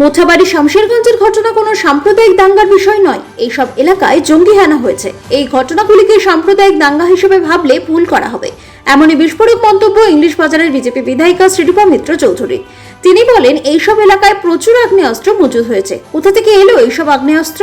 মোথাবাড়ি শামশেরগঞ্জের ঘটনা কোনো সাম্প্রদায়িক দাঙ্গার বিষয় নয়। এইসব এলাকায় জঙ্গি হানা হয়েছে। এই ঘটনাগুলিকে সাম্প্রদায়িক দাঙ্গা হিসেবে ভাবলে ভুল করা হবে। এমনই বিস্ফোরক মন্তব্য ইংলিশ বাজারের বিজেপি বিধায়িকা শ্রীরূপা মিত্র চৌধুরী। তিনি বলেন, এইসব এলাকায় প্রচুর আগ্নেয়াস্ত্র মজুদ হয়েছে। কোথা থেকে এলো এইসব আগ্নেয়াস্ত্র?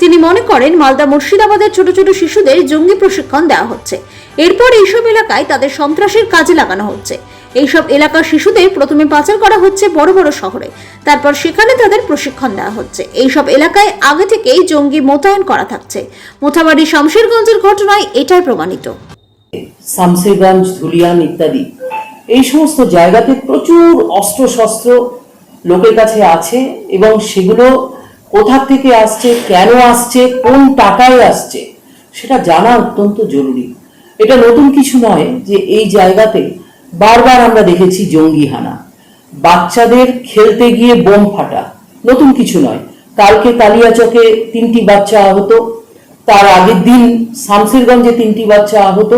তিনি মনে করেন, মালদা মুর্শিদাবাদের ছোট ছোট শিশুদের জঙ্গি প্রশিক্ষণ দেওয়া হচ্ছে। এরপর এইসব এলাকায় তাদের সন্ত্রাসের কাজে লাগানো হচ্ছে। এইসব এলাকার শিশুদের প্রথমে পাচার করা হচ্ছে বড় বড় শহরে। তারপর সেখানে তাদের প্রশিক্ষণ দেওয়া হচ্ছে। এইসব এলাকায় আগে থেকেই জঙ্গি মোতায়েন করা থাকছে। মোথাবাড়ি শামশেরগঞ্জের ঘটনায় এটাই প্রমাণিত। শামসেরগঞ্জ ধুলিয়ান ইত্যাদি। এই সমস্ত জায়গাতে প্রচুর অস্ত্র শস্ত্র লোকের কাছে আছে এবং সেগুলো কোথা থেকে আসছে, কেন আসছে, কোন টাকায় আসছে, সেটা জানা অত্যন্ত জরুরি। এটা নতুন কিছু নয় যে এই জায়গাতে বারবার আমরা দেখেছি জঙ্গি হানা বাচ্চাদের খেলতে গিয়ে বোম ফাটা। নতুন কিছু নয়। কালকে কালিয়াচকে তিনটি বাচ্চা আহত। তার আগের দিন শামসিরগঞ্জে তিনটি বাচ্চা আহত।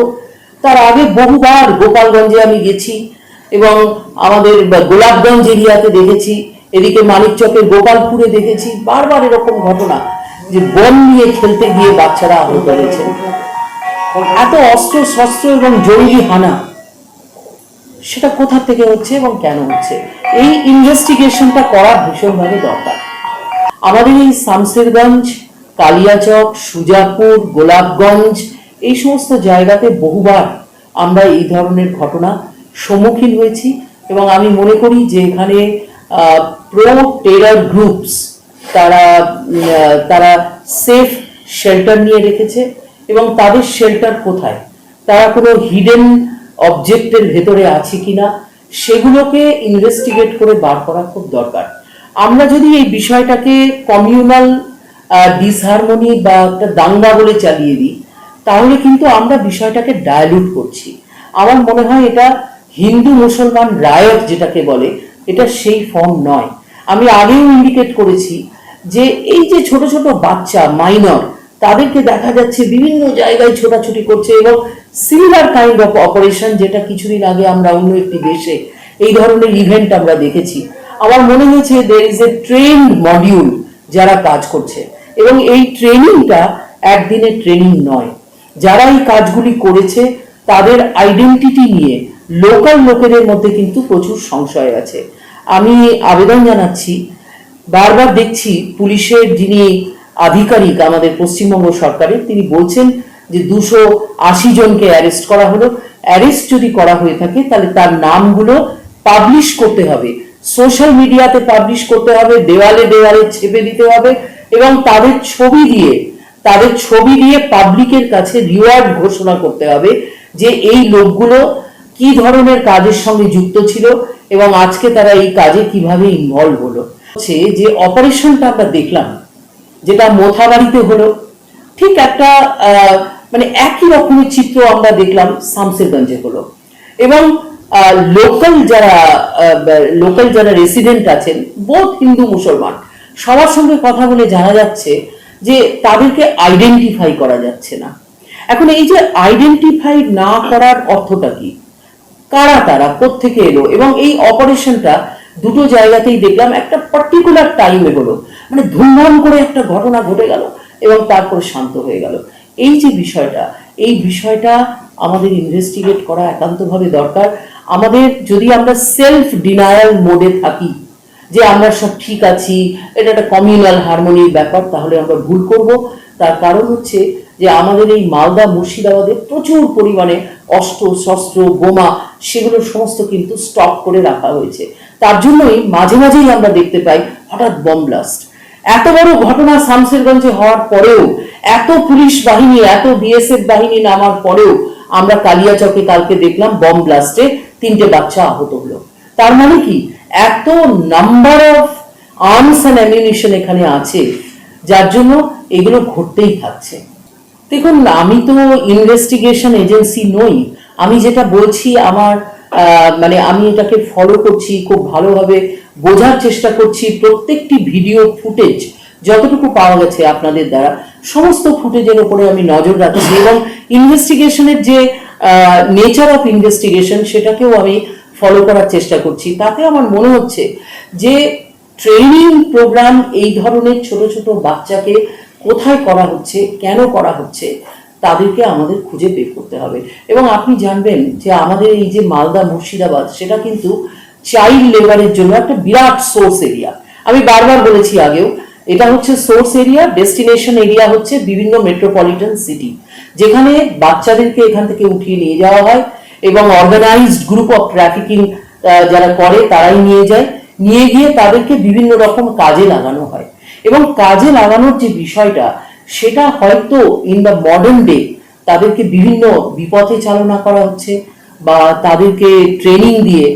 তার আগে বহুবার গোপালগঞ্জে আমি গেছি এবং আমাদের গোলাপগঞ্জ এরিয়াতে দেখেছি। এদিকে মানিকচকের গোপালপুরে দেখেছি। বারবার এরকম ঘটনা যে বন নিয়ে খেলতে গিয়ে বাচ্চারা আহত হয়েছে। এত অস্ত্র শস্ত্র এবং জঙ্গি হানা সেটা কোথা থেকে হচ্ছে এবং কেন হচ্ছে? এই ইনভেস্টিগেশনটা করা ভীষণভাবে দরকার। আমাদের এই শামসেরগঞ্জ, কালিয়াচক, সুজাপুর, গোলাপগঞ্জ এই সমস্ত জায়গাতে বহুবার আমরা এই ধরনের ঘটনা সম্মুখীন হয়েছি এবং আমি মনে করি যে এখানে প্রো টেরার গ্রুপস তারা তারা সেফ শেল্টার নিয়ে রেখেছে এবং তাদের শেল্টার কোথায়? তারা কোনো হিডেন অবজেক্টের ভেতরে আছে কিনা, সেগুলোকে ইনভেস্টিগেট করে বার করা খুব দরকার। আমরা যদি এই বিষয়টাকে কমিউনাল ডিসহারমোনি বা একটা দাঙ্গা বলে চালিয়ে দিই, তাহলে কিন্তু আমরা বিষয়টাকে ডায়ালুট করছি। আমার মনে হয় এটা হিন্দু মুসলমান রায়ত যেটাকে বলে, এটা সেই ফর্ম নয়। আমি আগেও ইন্ডিকেট করেছি যে এই যে ছোট ছোট বাচ্চা মাইনর তাদেরকে দেখা যাচ্ছে বিভিন্ন জায়গায় ছোটাছুটি করছে এবং সিমিলার কাইন্ড অফ অপারেশন যেটা কিছুদিন আগে আমরা অন্য একটি দেশে এই ধরনের ইভেন্ট আমরা দেখেছি। আমার মনে হয়েছে there is a trend module যারা কাজ করছে এবং এই ট্রেনিংটা একদিনের ট্রেনিং নয়। যারা এই কাজগুলি করেছে, তাদের আইডেন্টিটি নিয়ে লোকাল লোকেদের মধ্যে কিন্তু প্রচুর সংশয় আছে। আমি আবেদন জানাচ্ছি, বারবার দেখছি পুলিশের যিনি আধিকারিক আমাদের পশ্চিমবঙ্গ সরকারের, তিনি বলছেন যে দুশো আশি জনকে অ্যারেস্ট করা হলো। অ্যারেস্ট যদি করা হয়ে থাকে, তাহলে তার নামগুলো পাবলিশ করতে হবে। সোশ্যাল মিডিয়াতে পাবলিশ করতে হবে, দেওয়ালে দেওয়ালে ছেপে দিতে হবে এবং তাদের ছবি দিয়ে, তাদের ছবি দিয়ে পাবলিকের কাছে রিওয়ার্ড ঘোষণা করতে হবে যে এই লোকগুলো কি ধরনের কাজের সঙ্গে যুক্ত ছিল এবং আজকে তারা এই কাজে কীভাবে ইনভলভ হলো। যে অপারেশনটা আমরা দেখলাম যেটা মোথাবাড়িতে হলো, ঠিক একটা মানে একই রকমের চিত্র আমরা দেখলাম শামসেরগঞ্জে হলো। এবং লোকাল যারা লোকাল যারা রেসিডেন্ট আছেন বোধ হিন্দু মুসলমান, সবার সঙ্গে কথা বলে জানা যাচ্ছে যে তাদেরকে আইডেন্টিফাই করা যাচ্ছে না। এখন এই যে আইডেন্টিফাই না করার অর্থটা কি? কারা তারা কোত্থেকে এলো? এবং এই অপারেশনটা দুটো জায়গাতেই দেখলাম, একটা পার্টিকুলার টাইমে হলো। মানে ধুমধাম করে একটা ঘটনা ঘটে গেল এবং তারপর শান্ত হয়ে গেল। এই যে বিষয়টা, এই বিষয়টা আমাদের ইনভেস্টিগেট করা একান্তভাবে দরকার। আমাদের যদি আমরা সেলফ ডিনায়াল মোডে থাকি, যে আমরা সব ঠিক আছি, এটা একটা কমিউনাল হারমোনির ব্যাপার, তাহলে আমরা ভুল করব। তার কারণ হচ্ছে যে আমাদের এই মালদা, মুর্শিদাবাদে প্রচুর পরিমাণে অস্ত্র, শস্ত্র, বোমা, সেগুলো সমস্ত কিন্তু স্টক করে রাখা হয়েছে। তার জন্যই মাঝে মাঝেই আমরা দেখতে পাই হঠাৎ বম ব্লাস্ট এত বড় ঘটনা শামসেরগঞ্জে হওয়ার পরেও, এত পুলিশ বাহিনী, এত বিএসএফ বাহিনী নামার পরেও আমরা কালিয়াচকে কালকে দেখলাম বম ব্লাস্টে তিনটে বাচ্চা আহত হলো। তার মানে কি? এত number of arms and ammunition এখানে আছে, যার জন্য এগুলো ঘটতেই থাকছে। দেখুন, আমি তো ইনভেস্টিগেশন এজেন্সি নই। আমি যেটা বলছি আমার মানে আমি এটাকে ফলো করছি খুব ভালোভাবে। বোঝার চেষ্টা করছি প্রত্যেকটি ভিডিও ফুটেজ যতটুকু পাওয়া গেছে আপনাদের দ্বারা। সমস্ত ফুটেজের উপরে আমি নজর রাখছি এবং ইনভেস্টিগেশনের যে নেচার অফ ইনভেস্টিগেশন সেটাকেও আমি ফলো করার চেষ্টা করছি। তাতে আমার মনে হচ্ছে যে ট্রেনিং প্রোগ্রাম এই ধরনের ছোট ছোট বাচ্চাকে কোথায় করা হচ্ছে, কেন করা হচ্ছে, তাদেরকে আমাদের খুঁজে বের করতে হবে। এবং আপনি জানবেন যে আমাদের এই যে মালদা মুর্শিদাবাদ, সেটা কিন্তু চাইল্ড লেবারের জন্য একটা বিরাট সোর্স এরিয়া। আমি বারবার বলেছি আগেও, এটা হচ্ছে সোর্স এরিয়া, ডেস্টিনেশন এরিয়া হচ্ছে বিভিন্ন মেট্রোপলিটন সিটি, যেখানে বাচ্চাদেরকে এখান থেকে উঠিয়ে নিয়ে যাওয়া হয় এবং অর্গানাইজড গ্রুপ অফ ট্রাফিকিং যারা করে তারাই নিয়ে যায়। নিয়ে গিয়ে তাদেরকে বিভিন্ন রকম কাজে লাগানো হয়। এবং কাজে লাগানোর যে বিষয়টা, সেটা হয়তো ইন দ্য মডার্ন ডে তাদেরকে বিভিন্ন বিপথে চালনা করা হচ্ছে বা তাদেরকে ট্রেনিং দিয়ে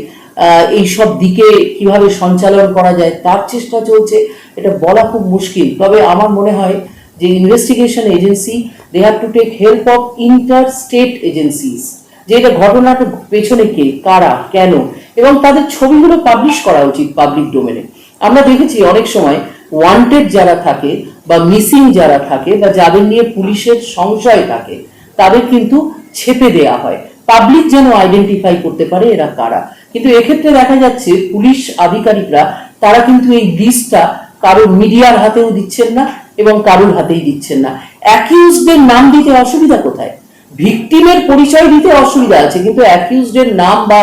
এই সব দিকে কীভাবে সঞ্চালন করা যায় তার চেষ্টা চলছে, এটা বলা খুব মুশকিল। তবে আমার মনে হয় যে investigation agency they have to take help of inter state agencies যে এটা ঘটনাটা পেছনে কে, কারা, কেন, এবং তাদের ছবিগুলো পাবলিশ করা উচিত পাবলিক ডোমেনে আমরা দেখেছি অনেক সময় ওয়ান্টেড যারা থাকে বা মিসিং যারা থাকে বা যাদের নিয়ে পুলিশের সংশয় থাকে, তাদের কিন্তু ছেপে দেয়া হয়। পাবলিক যেন আইডেন্টিফাই করতে পারে এরা কারা। কিন্তু এক্ষেত্রে দেখা যাচ্ছে পুলিশ আধিকারিকরা, তারা কিন্তু এই লিস্টটা কারোর মিডিয়ার হাতেও দিচ্ছেন না এবং কারোর হাতেই দিচ্ছেন না। অ্যাকিউজদের নাম দিতে অসুবিধা কোথায়? ভিকটিমের পরিচয় দিতে অসুবিধা আছে, কিন্তু অ্যাকিউজদের নাম বা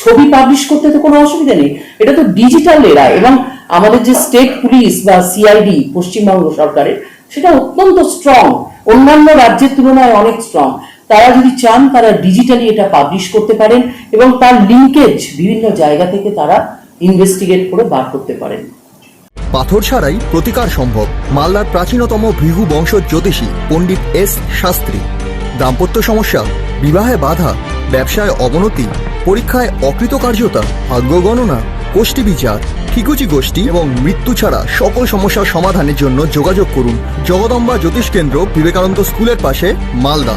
ছবি পাবলিশ করতে তো কোনো অসুবিধা নেই। এটা তো ডিজিটাল এরা এবং আমাদের যে স্টেট পুলিশ বা সিআইডি পশ্চিমবঙ্গ সরকারের, সেটা অত্যন্ত স্ট্রং অন্যান্য রাজ্যের তুলনায় অনেক স্ট্রং তারা যদি চান তারা ডিজিটালি এটা পাবলিশ করতে পারেন এবং তার লিঙ্কেজ বিভিন্ন জায়গা থেকে তারা ইনভেস্টিগেট করে বার করতে পারেন। পাথর ছাড়াই প্রতিকার সম্ভব, মালদার প্রাচীনতম ভৃগু বংশ জ্যোতিষী পণ্ডিত এস শাস্ত্রী। দাম্পত্য সমস্যা, বিবাহে বাধা, ব্যবসায় অবনতি, পরীক্ষায় অকৃতকার্যতা, ভাগ্য গণনা গোষ্ঠী বিচার, ঠিকুচি গোষ্ঠী এবং মৃত্যু ছাড়া সকল সমস্যার সমাধানের জন্য যোগাযোগ করুন জগদম্বা জ্যোতিষ কেন্দ্র বিবেকানন্দ স্কুলের পাশে, Malda.